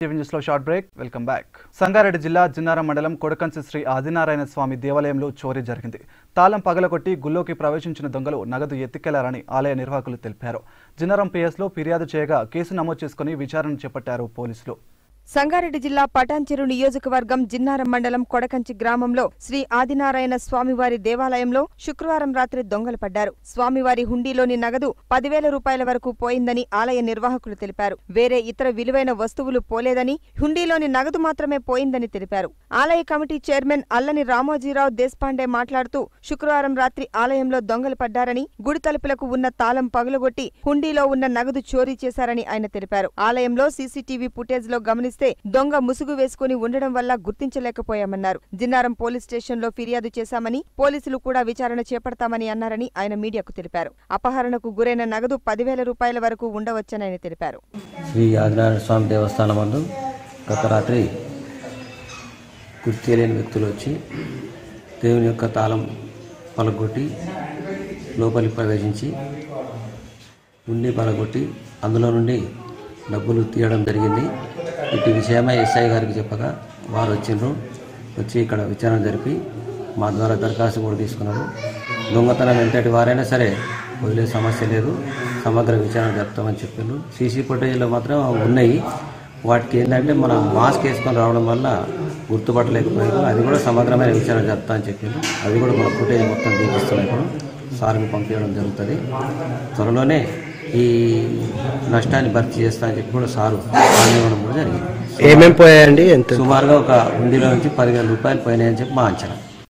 TV short break. Welcome back. Sangareddy జిల్లా జిన్నారం మండలం కొడకంచి శ్రీ ఆదినారాయణ స్వామి దేవాలయంలో చోరీ జరిగింది. తాళం పగలగొట్టి గుల్లోకి ప్రవేశించిన దొంగలు నగదు ఎత్తికెళ్ళారని ఆలయ నిర్వాహకులు తెలిపారు. జిన్నారం పిఎస్లో ఫిర్యాదు చేయగా కేసు నమోదు చేసుకుని విచారణ చేపట్టారు పోలీసులు. సంగారెడ్డి జిల్లా పటాన్చెరు నియోజకవర్గం జిన్నారం మండలం కొడకంచి గ్రామంలో శ్రీ ఆదినారాయణ స్వామివారి దేవాలయంలో శుక్రవారం రాత్రి దొంగలు పడ్డారు. స్వామివారి హుండీలోని నగదు పదివేల రూపాయల వరకు పోయిందని ఆలయ నిర్వాహకులు తెలిపారు. వేరే ఇతర విలువైన వస్తువులు పోలేదని హుండీలోని నగదు మాత్రమే పోయిందని తెలిపారు. ఆలయ కమిటీ చైర్మన్ అల్లని రామోజీరావు దేశపాండే మాట్లాడుతూ శుక్రవారం రాత్రి ఆలయంలో దొంగలు పడ్డారని గుడి తలుపులకు ఉన్న తాళం పగులగొట్టి హుండీలో ఉన్న నగదు చోరీ చేశారని ఆయన తెలిపారు. ఆలయంలో సీసీటీవీ ఫుటేజ్లో లో చేస్తే దొంగ ముసుగు వేసుకుని ఉండడం వల్ల గుర్తించలేకపోయామన్నారు. జిన్నారం పోలీస్ స్టేషన్లో ఫిర్యాదు చేశామని పోలీసులు కూడా విచారణ చేపడతామని అన్నారని ఆయన మీడియాకు తెలిపారు. అపహరణకు గురైన నగదు పదివేల రూపాయల వరకు ఉండవచ్చని ఆయన తెలిపారు. శ్రీ ఆదినారాయణ స్వామి దేవస్థానం మందు గత రాత్రి గుర్తు తెలియని వ్యక్తులు వచ్చి దేవుని యొక్క తాళం పలగొట్టి లోపలికి ప్రవేశించి ఉండి పలగొట్టి అందులో నుండి డబ్బులు తీయడం జరిగింది. ఇటు విషయమై ఎస్ఐ గారికి చెప్పగా వారు వచ్చిండ్రు. వచ్చి ఇక్కడ విచారణ జరిపి మా ద్వారా దరఖాస్తు కూడా తీసుకున్నారు. దొంగతనం ఎంతటి వారైనా సరే వదిలే సమస్య లేదు. సమగ్ర విచారణ జరుపుతామని చెప్పిండ్రు. సీసీ ఫుటేజ్లో మాత్రం ఉన్నాయి. వాటికి ఏంటంటే మనం మాస్క్ వేసుకొని రావడం వల్ల గుర్తుపట్టలేకపోయారు అది కూడా సమగ్రమైన విచారణ జరుపుతా అని చెప్పిండ్రు. అది కూడా మన ఫుటేజ్ మొత్తం తీపిస్తున్నాం ఇప్పుడు సార్కి పంపించడం జరుగుతుంది. త్వరలోనే ఈ నష్టాన్ని భర్తీ చేస్తా అని చెప్పి కూడా సారు ఇవ్వడం కూడా జరిగింది. ఏమేం పోయాయండి? ఎంత? సుమారుగా ఒక ఉండిలో నుంచి పదివేల రూపాయలు పోయినాయని చెప్పి మా అంచనా.